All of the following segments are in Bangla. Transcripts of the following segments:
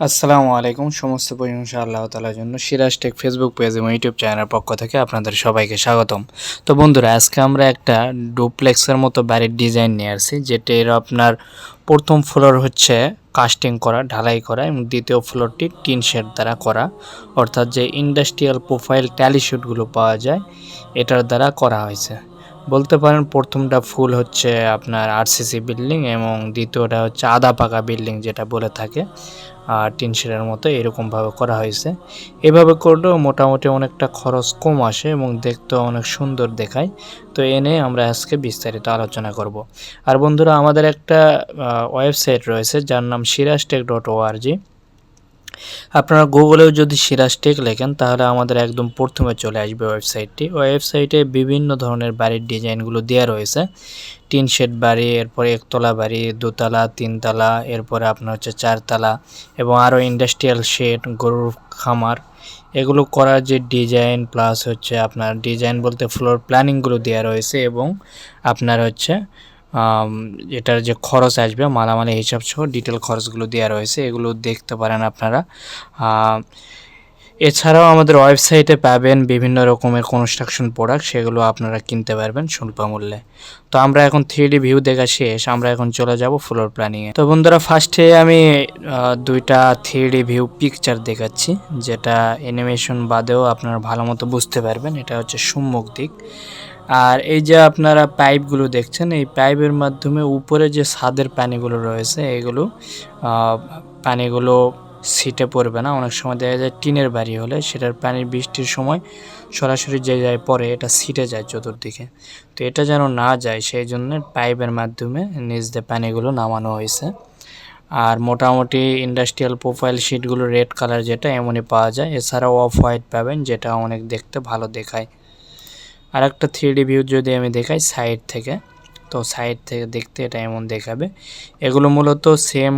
আসসালামু আলাইকুম। সমস্ত প্রশংসা আল্লাহ তালার জন্য সিরাজ টেক ফেসবুক পেজ এবং ইউটিউব চ্যানেলের পক্ষ থেকে আপনাদের সবাইকে স্বাগতম। তো বন্ধুরা, আজকে আমরা একটা ডুপ্লেক্সের মতো বাড়ির ডিজাইন নিয়ে আসছি যেটা এর আপনার প্রথম ফ্লোর হচ্ছে কাস্টিং করা, ঢালাই করা এবং দ্বিতীয় ফ্লোরটি টিন শেড দ্বারা করা। অর্থাৎ যে ইন্ডাস্ট্রিয়াল প্রোফাইল ট্যালি শ্যুটগুলো পাওয়া যায়, এটার দ্বারা করা হয়েছে। বলতে পারেন প্রথমটা ফুল হচ্ছে আপনার আরসিসি বিল্ডিং এবং দ্বিতীয়টা হচ্ছে আধা পাকা বিল্ডিং যেটা বলে থাকে। আর টিন মতো এরকমভাবে করা হয়েছে। এভাবে করলেও মোটামুটি অনেকটা খরচ কম আসে এবং দেখতেও অনেক সুন্দর দেখায়। তো এনে আমরা আজকে বিস্তারিত আলোচনা করব। আর বন্ধুরা, আমাদের একটা ওয়েবসাইট রয়েছে যার নাম সিরাজটেক ডট ওআরজি আপনারা গুগলেও যদি সিরাজ টেক লেখেন, তাহলে আমাদের একদম প্রথমে চলে আসবে ওয়েবসাইটটি। ওয়েবসাইটে বিভিন্ন ধরনের বাড়ির ডিজাইনগুলো দেওয়া রয়েছে। টিন শেড বাড়ি, এরপরে একতলা বাড়ি, দোতলা, তিনতলা, এরপরে আপনার হচ্ছে চারতলা এবং আরও ইন্ডাস্ট্রিয়াল শেড, গরুর খামার। এগুলো করার যে ডিজাইন প্লাস হচ্ছে আপনার ডিজাইন বলতে ফ্লোর প্ল্যানিংগুলো দেওয়া রয়েছে এবং আপনার হচ্ছে এটার যে খরচ আসবে মালামালি হিসাব সহ ডিটেল খরচগুলো দেওয়া রয়েছে, এগুলো দেখতে পারেন আপনারা। এছাড়াও আমাদের ওয়েবসাইটে পাবেন বিভিন্ন রকমের কনস্ট্রাকশন প্রোডাক্ট সেগুলো আপনারা কিনতে পারবেন স্বল্প মূল্যে তো আমরা এখন থ্রি ভিউ দেখা শেষ আমরা এখন চলে যাব ফ্লোর প্ল্যানিংয়ে তো বন্ধুরা ফার্স্টে আমি দুইটা থ্রি ভিউ পিকচার দেখাচ্ছি, যেটা অ্যানিমেশন বাদেও আপনারা ভালো মতো বুঝতে পারবেন, এটা হচ্ছে সম্মুখ দিক। আর এই যে আপনারা পাইপগুলো দেখছেন, এই পাইপের মাধ্যমে উপরে যে ছাদের পানিগুলো রয়েছে, এগুলো পানিগুলো সিটে পড়বে না। অনেক সময় দেখা যায় টিনের বাড়ি হলে সেটার পানি বৃষ্টির সময় সরাসরি যে যায় পরে এটা সিটে যায় চতুর্দিকে। তো এটা যেন না যায়, সেই জন্য পাইপের মাধ্যমে নিচ দিয়ে পানিগুলো নামানো হয়েছে। আর মোটামুটি ইন্ডাস্ট্রিয়াল প্রোফাইল শিটগুলো রেড কালার যেটা, এমনই পাওয়া যায়। এছাড়াও অফ হোয়াইট পাবেন, যেটা অনেক দেখতে ভালো দেখায়। আর একটা থ্রি ভিউ যদি আমি দেখাই সাইড থেকে তো সাইড থেকে দেখতে এটা এমন দেখাবে। এগুলো মূলত সেম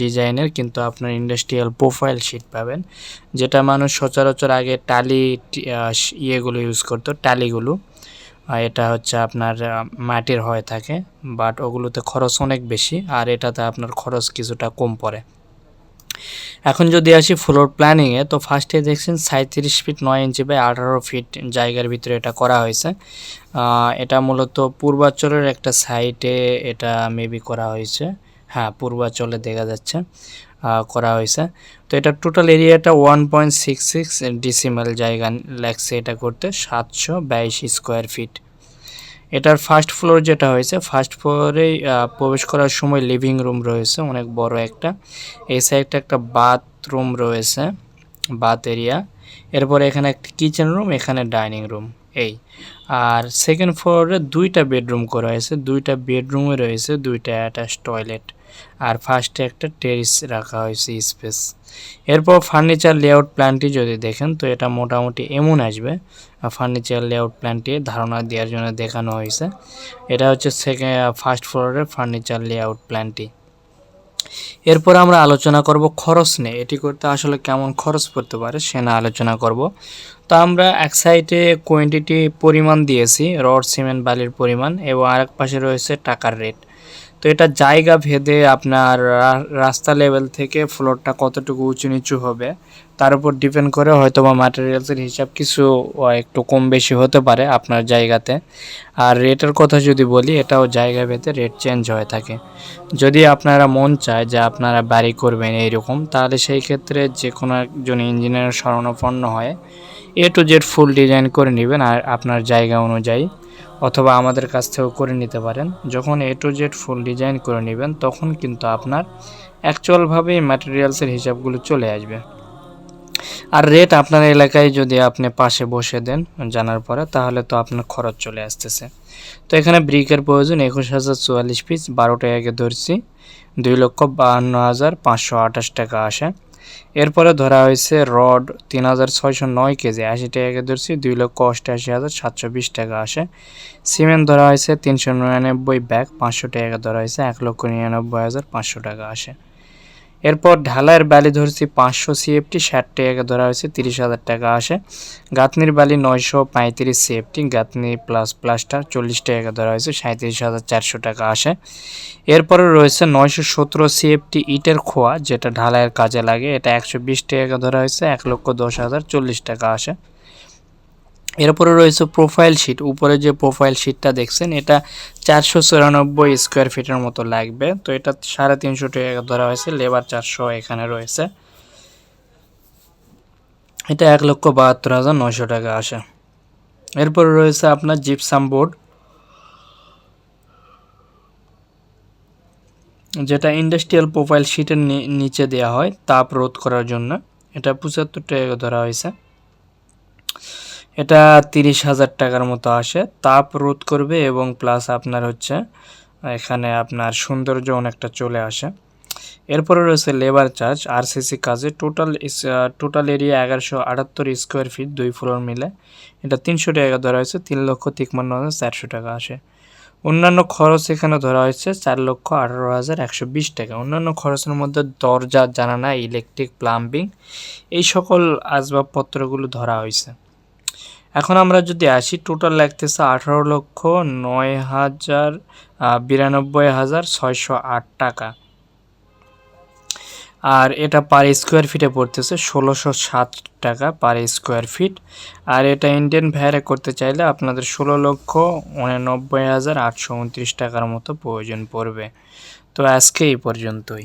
ডিজাইনের কিন্তু আপনার ইন্ডাস্ট্রিয়াল প্রোফাইল শিট পাবেন, যেটা মানুষ সচরাচর আগে টালি ইয়েগুলো ইউজ করতো টালিগুলো এটা হচ্ছে আপনার মাটির হয়ে থাকে বাট ওগুলোতে খরচ অনেক বেশি, আর এটাতে আপনার খরচ কিছুটা কম পড়ে। এখন যদি আসি ফ্লোর প্ল্যানিংয়ে তো ফার্স্টে দেখছেন সাঁত্রিশ ফিট নয় ইঞ্চি বাই আঠারো ফিট জায়গার ভিতরে এটা করা হয়েছে। এটা মূলত পূর্বাঞ্চলের একটা সাইটে এটা মেবি করা হয়েছে। হ্যাঁ পূর্বাচলে দেখা যাচ্ছে করা হয়েছে। তো এটা টোটাল এরিয়াটা one point six six decimal জায়গা লাগছে এটা করতে, সাতশো বাইশ স্কোয়ার ফিট এটার ফার্স্ট ফ্লোর যেটা হয়েছে ফার্স্ট ফ্লোরে প্রবেশ করার সময় লিভিং রুম রয়েছে, অনেক বড় একটা। এই সাইডটা একটা বাথরুম রয়েছে বাথ এরিয়া এরপরে এখানে একটা কিচেন রুম এখানে ডাইনিং রুম এই। আর সেকেন্ড ফ্লোরে দুইটা বেডরুম করা হয়েছে, দুইটা বেডরুমে রয়েছে, দুইটা অ্যাটাচ টয়লেট আর ফার্স্টে একটা টেরিস রাখা হয়েছে স্পেস এরপর ফার্নিচার লেআউট প্ল্যানটি যদি দেখেন, তো এটা মোটামুটি এমন আসবে ফার্নিচার লেআউট প্ল্যানটি ধারণা দেওয়ার জন্য দেখানো হয়েছে। এটা হচ্ছে সেকেন্ড ফার্স্ট ফ্লোরের ফার্নিচার লেআউট প্ল্যানটি এরপর আমরা আলোচনা করব খরচ নিয়ে। এটি করতে আসলে কেমন খরচ পড়তে পারে সে না আলোচনা করব। তো আমরা এক সাইডে কোয়ান্টিটি পরিমাণ দিয়েছি রড সিমেন্ট বালির পরিমাণ, এবং আরেক পাশে রয়েছে টাকার রেট তো এটা জায়গা ভেদে আপনার রাস্তা লেভেল থেকে ফ্লোরটা কতটুকু উঁচু নিচু হবে তার উপর ডিপেন্ড করে হয়তো বা ম্যাটেরিয়ালসের হিসাব কিছু একটু কম বেশি হতে পারে আপনার জায়গাতে। আর রেটের কথা যদি বলি, এটাও জায়গা ভেদে রেট চেঞ্জ হয়ে থাকে। যদি আপনারা মন চায় যে আপনারা বাড়ি করবেন এইরকম, তাহলে সেই ক্ষেত্রে যে কোনো একজন ইঞ্জিনিয়ার শরণাপন্ন হয় A to Z full design করে নেবেন, আর আপনার জায়গা অনুযায়ী। অথবা আমাদের কাছ থেকেও করে নিতে পারেন। যখন A to Z full design করে নেবেন, তখন কিন্তু আপনার অ্যাকচুয়ালভাবেই ম্যাটেরিয়ালসের হিসাবগুলো চলে আসবে। আর রেট আপনার এলাকায় যদি আপনি পাশে বসে দেন জানার পরে, তাহলে তো আপনার খরচ চলে আসতেছে। তো এখানে ব্রিকের প্রয়োজন একুশ হাজার চুয়াল্লিশ পিস বারো টাকাকে ধরছি, দুই লক্ষ বাহান্ন হাজার পাঁচশো আঠাশ টাকা আসে। এরপরে ধরা হয়েছে রড তিন হাজার ছয়শো নয় কেজি, আশি টাকাকে ধরছি, দুই লক্ষ অষ্টআশি হাজার সাতশো বিশ টাকা আসে। সিমেন্ট ধরা হয়েছে তিনশো নিরানব্বই ব্যাগ, পাঁচশো টাকা ধরা হয়েছে, এক লক্ষ নিরানব্বই হাজার পাঁচশো টাকা আসে। এরপর ঢালাইয়ের বালি ধরছি পাঁচশো সিএফটি ষাট টাকা ধরা হয়েছে, তিরিশ হাজার টাকা আসে। গাঁথনির বালি নয়শো পঁয়ত্রিশ সিএফটি গাঁথনি প্লাস প্লাস্টার চল্লিশ টাকা ধরা হয়েছে সাঁত্রিশ হাজার চারশো টাকা আসে। এরপরে রয়েছে নয়শো সতেরো সিএফটি ইটের খোয়া, যেটা ঢালাইয়ের কাজে লাগে, এটা একশো বিশ টাকা ধরা হয়েছে, এক লক্ষ দশ হাজার চল্লিশ টাকা আসে। এরপরে রয়েছে প্রোফাইল শিট উপরে যে প্রোফাইল শিটটা দেখছেন, এটা চারশো চুরানব্বই স্কোয়ার ফিটের মতো লাগবে। তো এটা সাড়ে তিনশো টাকা ধরা হয়েছে লেবার চারশো এখানে রয়েছে। এটা এক লক্ষ বাহাত্তর হাজার নয়শো টাকা আসে। এরপরে রয়েছে আপনার জিপসাম বোর্ড যেটা ইন্ডাস্ট্রিয়াল প্রোফাইল শিটের নিচে দেওয়া হয়, তাপ রোধ করার জন্য। এটা পঁচাত্তর টাকা ধরা হয়েছে। এটা তিরিশ হাজার টাকার মতো আসে। তাপ রোধ করবে এবং প্লাস আপনার হচ্ছে, এখানে আপনার সৌন্দর্য অনেকটা চলে আসে। এরপরে রয়েছে লেবার চার্জ আর আরসিসি কাজে। টোটাল টোটাল এরিয়া এগারোশো আটাত্তর স্কোয়ার ফিট দুই ফ্লোর মিলে। এটা তিনশো টাকা ধরা হয়েছে, তিন লক্ষ তিপ্পান্ন হাজার চারশো টাকা আসে। অন্যান্য খরচ এখানে ধরা হয়েছে চার লক্ষ আঠারো হাজার একশো বিশ টাকা। অন্যান্য খরচের মধ্যে দরজা জানানা ইলেকট্রিক প্লাম্বিং এই সকল আসবাবপত্রগুলো ধরা হয়েছে। এখন আমরা যদি আসি টোটাল লাগতেছে আঠারো লক্ষ নয় হাজার বিরানব্বই হাজার ছয়শো আট টাকা। আর এটা পার স্কোয়ার ফিটে পড়তেছে ষোলোশো সাত টাকা পার স্কোয়ার ফিট আর এটা ইন্ডিয়ান ভ্যারে করতে চাইলে আপনাদের ষোলো লক্ষ উননব্বই হাজার আটশো উনত্রিশ টাকার মতো প্রয়োজন পড়বে। তো আজকে এই পর্যন্তই।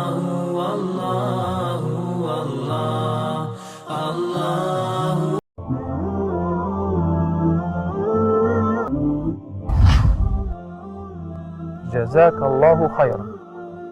جزاك الله خيرا.